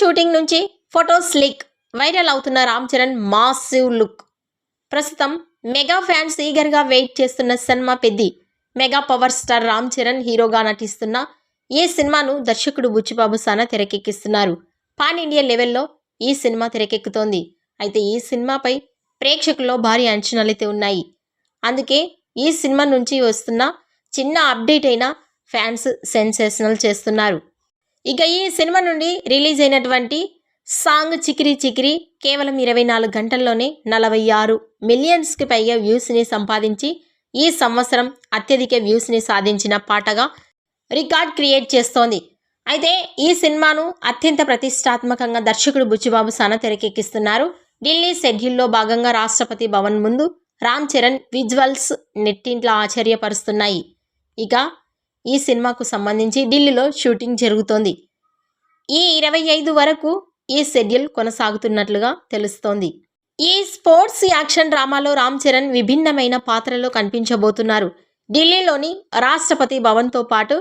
Shooting నుంచి photos leak. Viral అవుతున్న Ram Charan massive look. ప్రస్తుతం మెగా ఫ్యాన్స్ ఈగర్గా వెయిట్ చేస్తున్న cinema Peddi. Mega power star Ram Charan హీరోగా నటిస్తున్న ఈ సినిమాను దర్శకుడు బుచ్చిబాబు సానా తెరకెక్కిస్తున్నారు. పాన్ ఇండియా లెవెల్లో ఈ సినిమా తెరకెక్కుతోంది. అయితే ఈ సినిమాపై ప్రేక్షకుల్లో భారీ అంచనాలైతే ఉన్నాయి. అందుకే ఈ సినిమా నుంచి వస్తున్న చిన్న అప్డేట్ అయినా ఫ్యాన్స్ సెన్సేషనల్ చేస్తున్నారు. ఇక ఈ సినిమా నుండి రిలీజ్ అయినటువంటి సాంగ్ చికిరి చికిరి కేవలం ఇరవై నాలుగు గంటల్లోనే నలభై ఆరు మిలియన్స్కి పైగా వ్యూస్ని సంపాదించి ఈ సంవత్సరం అత్యధిక వ్యూస్ని సాధించిన పాటగా రికార్డ్ క్రియేట్ చేస్తోంది. అయితే ఈ సినిమాను అత్యంత ప్రతిష్టాత్మకంగా దర్శకుడు బుచ్చిబాబు సన తెరకెక్కిస్తున్నారు. ఢిల్లీ షెడ్యూల్లో భాగంగా రాష్ట్రపతి భవన్ ముందు రామ్ చరణ్ విజువల్స్ నెట్టింట్లో ఆశ్చర్యపరుస్తున్నాయి. ఇక ఈ సినిమాకు సంబంధించి ఢిల్లీలో షూటింగ్ జరుగుతోంది. ఈ ఇరవై ఐదు వరకు ఈ షెడ్యూల్ కొనసాగుతున్నట్లుగా తెలుస్తోంది. ఈ స్పోర్ట్స్ యాక్షన్ డ్రామాలో రామ్ చరణ్ విభిన్నమైన పాత్రలో కనిపించబోతున్నారు. ఢిల్లీలోని రాష్ట్రపతి భవన్తో పాటు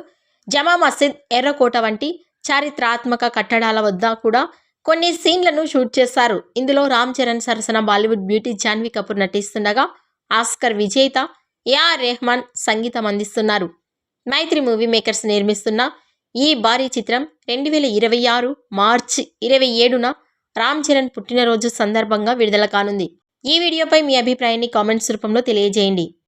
జమా మసీద్ ఎర్రకోట వంటి చారిత్రాత్మక కట్టడాల వద్ద కూడా కొన్ని సీన్లను షూట్ చేశారు. ఇందులో రామ్ చరణ్ సరసన బాలీవుడ్ బ్యూటీ జాన్వీ కపూర్ నటిస్తుండగా ఆస్కర్ విజేత ఏఆర్ రెహమాన్ సంగీతం అందిస్తున్నారు. మైత్రి మూవీ మేకర్స్ నిర్మిస్తున్న ఈ భారీ చిత్రం రెండు వేల ఇరవై ఆరు మార్చి ఇరవై ఏడున రామ్ చరణ్ పుట్టినరోజు సందర్భంగా విడుదల కానుంది. ఈ వీడియోపై మీ అభిప్రాయాన్ని కామెంట్స్ రూపంలో తెలియజేయండి.